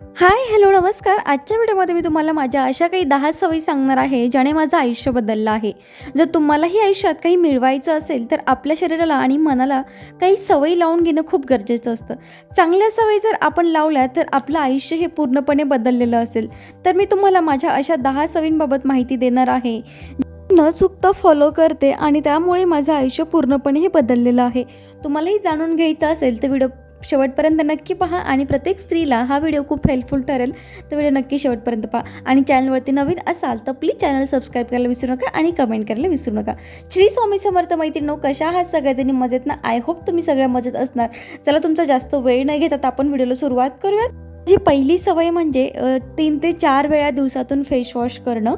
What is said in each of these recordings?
Hi hello नमस्कार. आजच्या व्हिडिओमध्ये मी तुम्हाला माझ्या अशा काही दहा सवयी सांगणार आहे ज्याने माझं आयुष्य बदललं आहे. जर तुम्हालाही आयुष्यात काही मिळवायचं असेल तर आपल्या शरीराला आणि मनाला काही सवयी लावून घेणं खूप गरजेचं असतं. चांगल्या सवयी जर आपण लावल्या तर आपलं आयुष्य हे पूर्णपणे बदललेलं असेल. तर मी तुम्हाला माझ्या अशा दहा सवयींबाबत माहिती देणार आहे. न चुकता फॉलो करते आणि त्यामुळे माझं आयुष्य पूर्णपणे हे बदललेलं आहे. तुम्हालाही जाणून घ्यायचं असेल तर व्हिडिओ शेवटपर्यंत नक्की पहा आणि प्रत्येक स्त्रीला हा व्हिडिओ खूप हेल्पफुल ठरेल. तर व्हिडिओ नक्की शेवटपर्यंत पहा. आणि चॅनलवरती नवीन असाल तर प्लीज चॅनल सबस्क्राईब करायला विसरू नका आणि कमेंट करायला विसरू नका. श्री स्वामी समर्थ मैत्रिणो कशा आहात सगळ्याजणी मजेत ना? आय होप तुम्ही सगळ्या मजेत असणार. चला तुमचा जास्त वेळ न घेता आपण व्हिडिओला सुरुवात करूया जी पहिली सवय म्हणजे तीन ते चार वेळा दिवसातून फेस वॉश करणं.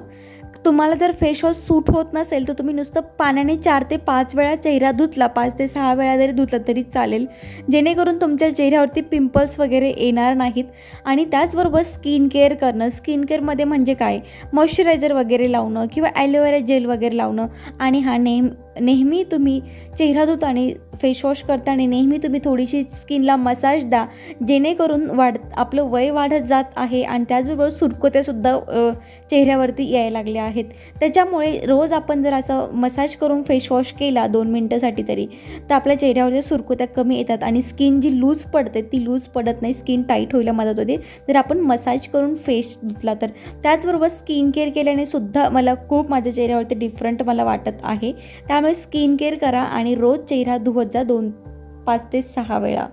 तुम्हाला जर फेस वॉश सूट होत नसेल तर तुम्ही नुसतं पाण्याने चार ते पाच वेळा चेहरा धुतला पाच ते सहा वेळा जरी धुतला तरी चालेल. जेणेकरून तुमच्या चेहऱ्यावरती पिंपल्स वगैरे येणार नाहीत. आणि त्याचबरोबर स्किन केअर करणं स्किन केअरमध्ये म्हणजे काय? मॉइश्चरायझर वगैरे लावणं किंवा ॲलोवेरा जेल वगैरे लावणं. आणि हा नेम नेहमी तुम्ही चेहरा धुताना फेस वॉश करताना नेहमी तुम्ही थोडीशी स्किनला मसाज द्या. जेणेकरून वाढ आपलं वय वाढत जात आहे आणि त्याचबरोबर सुरकुत्यासुद्धा चेहऱ्यावरती यायला लागल्या आहेत. त्याच्यामुळे रोज आपण जर असं मसाज करून फेस वॉश केला दोन मिनटासाठी तरी तर आपल्या चेहऱ्यावरच्या सुरकुत्या कमी येतात आणि स्किन जी लूज पडते ती लूज पडत नाही स्किन टाईट व्हायला मदत होते. जर आपण मसाज करून फेस धुतला तर त्याचबरोबर स्किन केअर केल्याने सुद्धा मला खूप माझ्या चेहऱ्यावरती डिफरंट मला वाटत आहे. त्यामुळे स्किन केअर करा आणि रोज चेहरा धुवत जा दोन पाच ते सहा वेळा.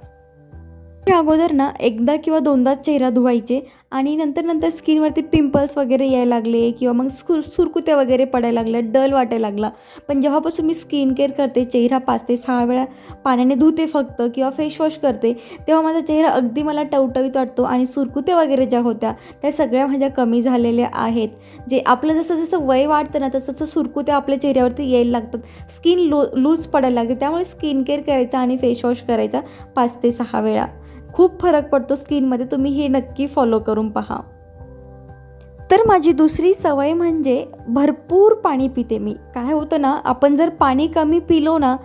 त्या अगोदर ना एकदा किंवा दोनदाच चेहरा धुवायचे आणि नंतर नंतर स्किनवरती पिंपल्स वगैरे यायला लागले किंवा मग सुर सुरकुत्या वगैरे पडायला लागल्या डल वाटायला लागला. पण जेव्हापासून मी स्किन केअर करते चेहरा पाच ते सहा वेळा पाण्याने धुते फक्त किंवा फेस वॉश करते तेव्हा माझा चेहरा अगदी मला टवटवीत वाटतो आणि सुरकुत्या वगैरे ज्या होत्या त्या सगळ्या माझ्या कमी झालेल्या आहेत. जे आपलं जसं जसं वय वाढतं ना तसं तसं सुरकुत्या आपल्या चेहऱ्यावरती यायला लागतात. स्किन लो लूज पडायला लागते त्यामुळे स्किन केअर करायचा आणि फेस वॉश करायचा पाच ते सहा वेळा. खूप फरक पडतो स्किनमध्ये. तुम्ही हे नक्की फॉलो करून पहा. तर माझी दुसरी सवय म्हणजे भरपूर पाणी पिते मी. काय होतं ना आपण जर पाणी कमी पिलो ना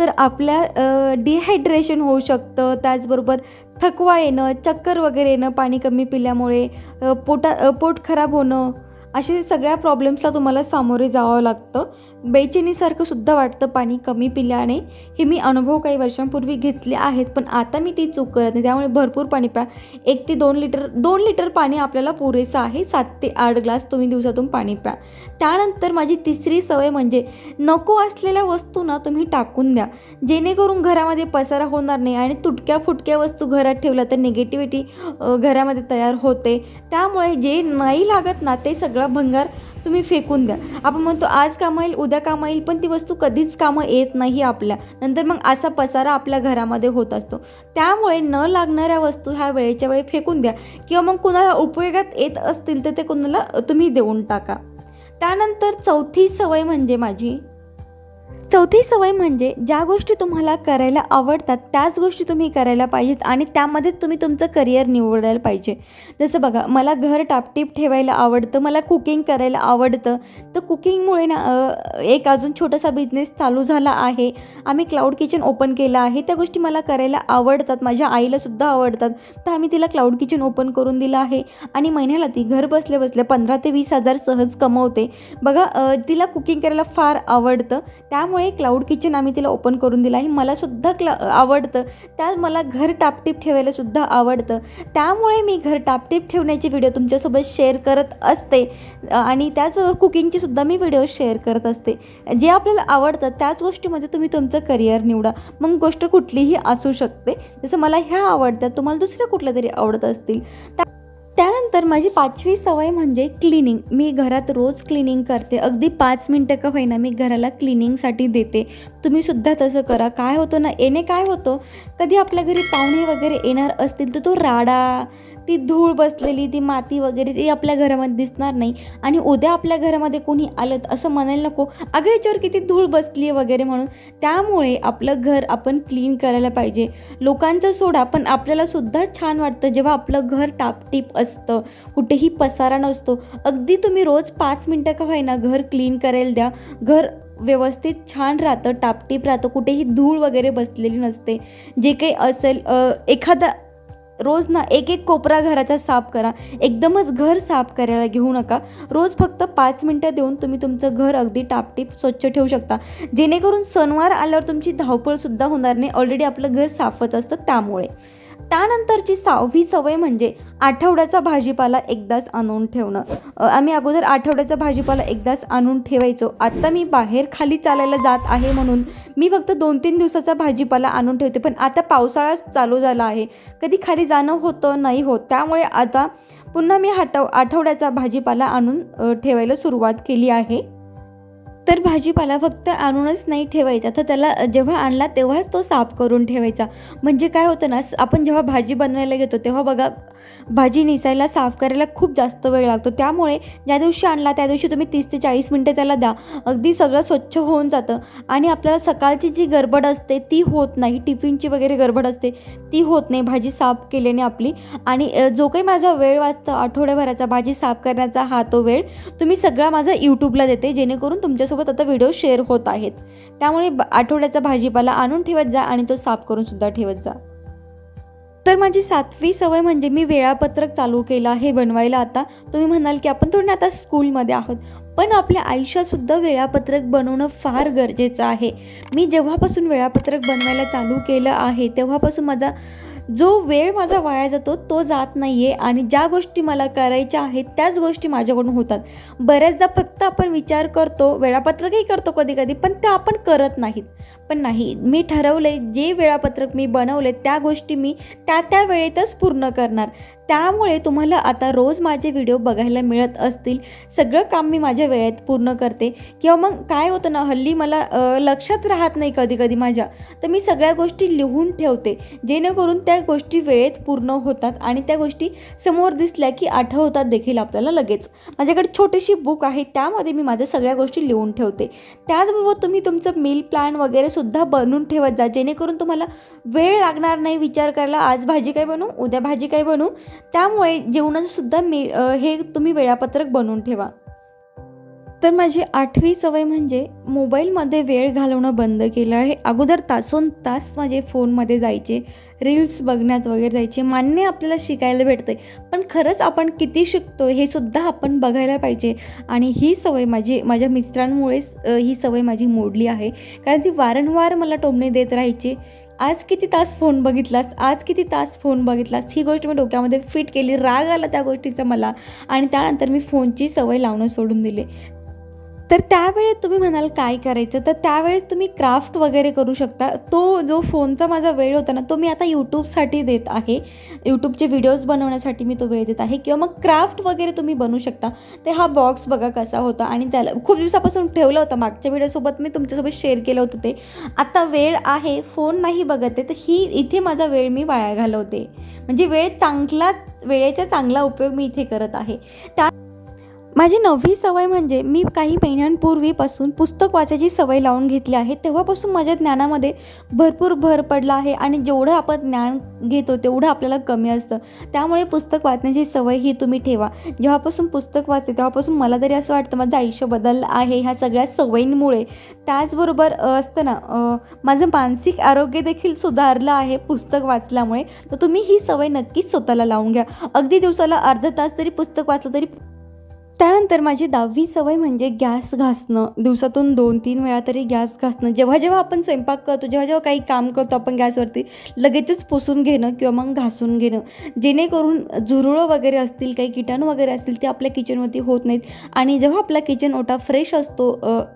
तर आपल्या डिहायड्रेशन होऊ शकतं. त्याचबरोबर थकवा येणं चक्कर वगैरे येणं पाणी कमी पिल्यामुळे पोटा पोट खराब होणं असे सगळ्या प्रॉब्लेम्सला तुम्हाला सामोरे जावं लागतं. बेचैनीसारखं सुद्धा वाटतं पाणी कमी पिल्याने. हे मी अनुभव काही वर्षांपूर्वी घेतले आहेत पण आता मी ती चूक करत नाही. त्यामुळे भरपूर पाणी प्या. एक ते दोन लिटर दोन लिटर पाणी आपल्याला पुरेसं आहे. सात ते आठ ग्लास तुम्ही दिवसातून पाणी प्या. त्यानंतर माझी तिसरी सवय म्हणजे नको असलेल्या वस्तू ना तुम्ही टाकून द्या. जेणेकरून घरामध्ये पसारा होणार नाही आणि तुटक्या फुटक्या वस्तू घरात ठेवल्या तर निगेटिव्हिटी घरामध्ये तयार होते. त्यामुळे जे नाही लागत ना ते सगळं भंगार तुम्ही फेकून द्या. आपण म्हणतो आज कामं येईल उद्या कामं येईल पण ती वस्तू कधीच कामं येत नाही आपल्या. नंतर मग असा पसारा आपल्या घरामध्ये होत असतो. त्यामुळे न लागणाऱ्या वस्तू ह्या वेळेच्या वेळी फेकून द्या. किंवा मग कुणाला उपयोगात येत असतील तर ते कुणाला तुम्ही देऊन टाका. त्यानंतर चौथी सवय म्हणजे माझी चौथी सवय म्हणजे ज्या गोष्टी तुम्हाला करायला आवडतात त्याच गोष्टी तुम्ही करायला पाहिजेत आणि त्यामध्ये तुम्ही तुमचं करिअर निवडायला पाहिजे. जसं बघा मला घर टापटीप ठेवायला आवडतं मला कुकिंग करायला आवडतं. तर कुकिंगमुळे ना एक अजून छोटासा बिझनेस चालू झाला आहे. आम्ही क्लाउड किचन ओपन केलं आहे. त्या गोष्टी मला करायला आवडतात माझ्या आईलासुद्धा आवडतात. तर आम्ही तिला क्लाउड किचन ओपन करून दिलं आहे आणि महिन्याला ती घर बसल्या बसल्या पंधरा ते वीस हजार सहज कमवते. बघा तिला कुकिंग करायला फार आवडतं. त्यामुळे क्लाउड किचन आम्ही तिला ओपन करून दिलं आहे. मलासुद्धा क्ला आवडतं. त्या मला घर टापटीप ठेवायलासुद्धा आवडतं. त्यामुळे मी घर टापटीप ठेवण्याचे व्हिडिओ तुमच्यासोबत शेअर करत असते. आणि त्याचबरोबर कुकिंगचेसुद्धा मी व्हिडिओ शेअर करत असते. जे आपल्याला आवडतं त्याच गोष्टीमध्ये तुम्ही तुमचं करिअर निवडा. मग गोष्ट कुठलीही असू शकते. जसं मला ह्या आवडतात तुम्हाला दुसऱ्या कुठल्या तरी आवडत असतील. त्या- त्यानंतर माझी पाचवी सवय म्हणजे क्लिनिंग. मी घरात रोज क्लिनिंग करते. अगदी पाच मिनटं का होईना मी घराला क्लिनिंगसाठी देते. तुम्ही सुद्धा तसं करा. काय होतं ना येणे काय होतं? कधी आपल्या घरी पाहुणे वगैरे येणार असतील तर तो राडा ती धूळ बसलेली ती माती वगैरे ती आपल्या घरामध्ये दिसणार नाही. आणि उद्या आपल्या घरामध्ये कोणी आलं असं म्हणायला नको. अगं याच्यावर किती धूळ बसली आहे वगैरे म्हणून. त्यामुळे आपलं घर आपण क्लीन करायला पाहिजे. लोकांचं सोडा पण आपल्याला सुद्धा छान वाटतं जेव्हा आपलं घर टापटीप असतं. कुठेही पसारा नसतो. अगदी तुम्ही रोज पाच मिनटं का व्हायना घर क्लीन करायला द्या. घर व्यवस्थित छान राहतं टापटीप राहतं कुठेही धूळ वगैरे बसलेली नसते. जे काही असेल एखादा रोज ना एक एक कोपरा घराचा साफ करा. एकदमच घर साफ करायला घेऊ नका. रोज फक्त पाच मिनटं देऊन तुम्ही तुमचं घर अगदी टापटीप स्वच्छ ठेवू शकता. जेणेकरून सणवार आल्यावर तुमची धावपळसुद्धा होणार नाही. ऑलरेडी आपलं घर साफच असतं त्यामुळे. त्यानंतरची सहावी सवय म्हणजे आठवड्याचा भाजीपाला एकदाच आणून ठेवणं. आम्ही अगोदर आठवड्याचा भाजीपाला एकदाच आणून ठेवायचो. आत्ता मी बाहेर खाली चालायला जात आहे म्हणून मी फक्त दोन तीन दिवसाचा भाजीपाला आणून ठेवते. पण आता पावसाळा चालू झाला आहे. कधी खाली जाणं होतं नाही होत. त्यामुळे आता पुन्हा मी हटव आठवड्याचा भाजीपाला आणून ठेवायला सुरुवात केली आहे. तर भाजीपाला फक्त आणूनच नाही ठेवायचा. तर त्याला जेव्हा आणला तेव्हाच तो साफ करून ठेवायचा. म्हणजे काय होतं ना स- आपण जेव्हा भाजी बनवायला घेतो तेव्हा बघा भाजी निसायला साफ करायला खूप जास्त वेळ लागतो. त्यामुळे ज्या दिवशी आणला त्या दिवशी तुम्ही तीस ते चाळीस मिनटं त्याला द्या. अगदी सगळं स्वच्छ होऊन जातं. आणि आपल्याला सकाळची जी गडबड असते ती होत नाही. टिफिनची वगैरे गडबड असते ती होत नाही. भाजी साफ केल्याने आपली. आणि जो काही माझा वेळ वाचतो आठवड्याभराचा भाजी साफ करण्याचा हा तो वेळ तुम्ही सगळा माझा यूट्यूबला देते. जेणेकरून तुमच्यासोबत आता व्हिडिओ शेअर होत आहेत. त्यामुळे आठवड्याचा भाजीपाला आणून ठेवत जा आणि तो साफ करून सुद्धा ठेवत जा. तर माझी सातवी सवय म्हणजे मी वेळापत्रक चालू केलं आहे बनवायला आता. तुम्ही म्हणाल की आपण थोडं आता स्कूलमध्ये आहोत. पण आपल्या आयुष्यातसुद्धा वेळापत्रक बनवणं फार गरजेचं आहे. मी जेव्हापासून वेळापत्रक बनवायला चालू केलं आहे तेव्हापासून माझा जो वेळ माझा वाया जातो तो जात नाही आहे आणि ज्या गोष्टी मला करायच्या आहेत त्याच गोष्टी माझ्याकडून होतात. बऱ्याचदा फक्त आपण विचार करतो वेळापत्रकही करतो कधी कधी पण ते आपण करत नाहीत. पण नाही. मी ठरवले जे वेळापत्रक मी बनवले त्या गोष्टी मी त्या त्या वेळेतच पूर्ण करणार. त्यामुळे तुम्हाला आता रोज माझे व्हिडिओ बघायला मिळत असतील. सगळं काम मी माझ्या वेळेत पूर्ण करते. किंवा मग काय होतं ना हल्ली मला लक्षात राहत नाही कधी कधी माझ्या. तर मी सगळ्या गोष्टी लिहून ठेवते. जेणेकरून त्या गोष्टी वेळेत पूर्ण होतात आणि त्या गोष्टी समोर दिसल्या की आठवतात देखील आपल्याला लगेच. माझ्याकडे छोटीशी बुक आहे त्यामध्ये मी माझ्या सगळ्या गोष्टी लिहून ठेवते. त्याचबरोबर तुम्ही तुमचं मील प्लॅन वगैरे सुद्धा बनवून ठेवत जा. जेणेकरून तुम्हाला वेळ लागणार नाही विचार करायला. आज भाजी काय बनवू? उद्या भाजी काय बनवू? त्यामुळे जेवणाचं सुद्धा मी हे तुम्ही वेळापत्रक बनवून ठेवा. तर माझी आठवी सवय म्हणजे मोबाईलमध्ये वेळ घालवणं बंद केलं आहे. अगोदर तासोन तास माझे फोनमध्ये जायचे रील्स बघण्यात वगैरे जायचे मान्य आपल्याला शिकायला भेटते पण खरंच आपण किती शिकतो हे सुद्धा आपण बघायला पाहिजे. आणि ही सवय माझी माझ्या मित्रांमुळेच ही सवय माझी मोडली आहे. कारण ती वारंवार मला टोमणे देत राहायची. आज किती तास फोन बघितलास आज किती तास फोन बघितलास ही गोष्ट मी डोक्यामध्ये फिट केली राग आला त्या गोष्टीचा मला. आणि त्यानंतर मी फोनची सवय लावणं सोडून दिले. तर त्यावेळेत तुम्ही म्हणाल काय करायचं? तर त्यावेळेस तुम्ही क्राफ्ट वगैरे करू शकता. तो जो फोनचा माझा वेळ होता ना तो मी आता यूट्यूबसाठी देत आहे. यूट्यूबचे व्हिडिओज बनवण्यासाठी मी तो वेळ देत आहे. किंवा मग क्राफ्ट वगैरे तुम्ही बनवू शकता. ते हा बॉक्स बघा कसा होता. आणि त्याला खूप दिवसापासून ठेवलं होता. मागच्या व्हिडिओसोबत मी तुमच्यासोबत शेअर केलं होतं ते. आता वेळ आहे. फोन नाही बघत. आहे तर ही इथे माझा वेळ मी वाया घालवते. म्हणजे वेळ चांगला वेळेचा चांगला उपयोग मी इथे करत आहे. त्या माझी नववी सवय म्हणजे मी काही महिन्यांपूर्वीपासून पुस्तक वाचायची सवय लावून घेतली आहे. तेव्हापासून माझ्या ज्ञानामध्ये भरपूर भर पडला आहे आणि जेवढं आपण ज्ञान घेतो तेवढं आपल्याला कमी असतं. त्यामुळे पुस्तक वाचण्याची सवय ही तुम्ही ठेवा. जेव्हापासून पुस्तक वाचते तेव्हापासून मला तरी असं वाटतं माझं आयुष्य बदललं आहे ह्या सगळ्या सवयींमुळे. त्याचबरोबर असतं ना माझं मानसिक आरोग्य देखील सुधारलं आहे पुस्तक वाचल्यामुळे. तर तुम्ही ही सवय नक्कीच स्वतःला लावून घ्या. अगदी दिवसाला अर्धा तास तरी पुस्तक वाचलं तरी त्यानंतर माझी दहावी सवय म्हणजे गॅस घासणं. दिवसातून दोन तीन वेळा तरी गॅस घासणं. जेव्हा जेव्हा आपण स्वयंपाक करतो जेव्हा जेव्हा काही काम करतो आपण गॅसवरती लगेचच पुसून घेणं किंवा मग घासून घेणं. जेणेकरून झुरळं वगैरे असतील काही किटाणू वगैरे असतील ते आपल्या किचनवरती होत नाहीत. आणि जेव्हा आपला किचन ओटा फ्रेश असतो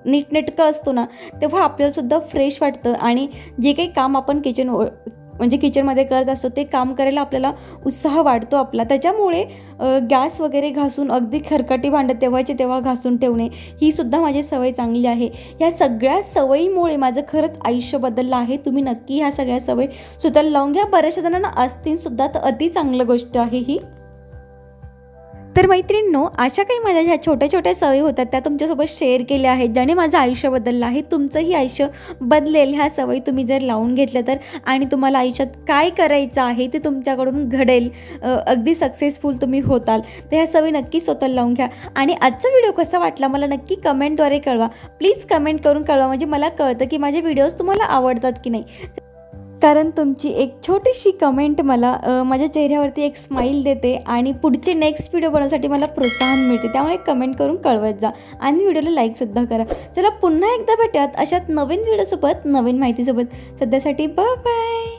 नीटनेटकं असतो ना तेव्हा आपल्यालासुद्धा फ्रेश वाटतं. आणि जे काही काम आपण किचन म्हणजे किचनमध्ये करत असतो ते काम करायला आपल्याला उत्साह वाढतो आपला. त्याच्यामुळे गॅस वगैरे घासून अगदी खरकटी भांडं तेव्हाचे तेव्हा घासून ठेवणे ही सुद्धा माझी सवय चांगली आहे. ह्या सगळ्या सवयीमुळे माझं खरंच आयुष्य बदललं आहे. तुम्ही नक्की ह्या सगळ्या सवयी स्वतःला लावून घ्या. बऱ्याचशा जणांना असतील सुद्धा तर अति चांगलं गोष्ट आहे ही. तर मैत्रिणींनो अशा काही माझ्या ह्या छोट्या छोट्या सवयी होतात त्या तुमच्यासोबत शेअर केल्या आहेत ज्याने माझं आयुष्य बदललं आहे. तुमचंही आयुष्य बदलेल ह्या सवयी तुम्ही जर लावून घेतल्या तर. आणि तुम्हाला आयुष्यात काय करायचं आहे ते तुमच्याकडून घडेल. अगदी सक्सेसफुल तुम्ही होताल. तर ह्या सवयी नक्की स्वतःला लावून घ्या. आणि आजचा व्हिडिओ कसा वाटला मला नक्की कमेंटद्वारे कळवा. प्लीज कमेंट करून कळवा म्हणजे मला कळतं की माझे व्हिडिओज तुम्हाला आवडतात की नाही. कारण तुमची एक छोटीशी कमेंट मला माझ्या चेहऱ्यावरती एक स्माईल देते आणि पुढचे नेक्स्ट व्हिडिओ बनवण्यासाठी मला प्रोत्साहन मिळते. त्यामुळे कमेंट करून कळवत जा आणि व्हिडिओला लाईकसुद्धा करा. चला पुन्हा एकदा भेटूयात अशात नवीन व्हिडिओसोबत नवीन माहितीसोबत. सध्यासाठी बाय बाय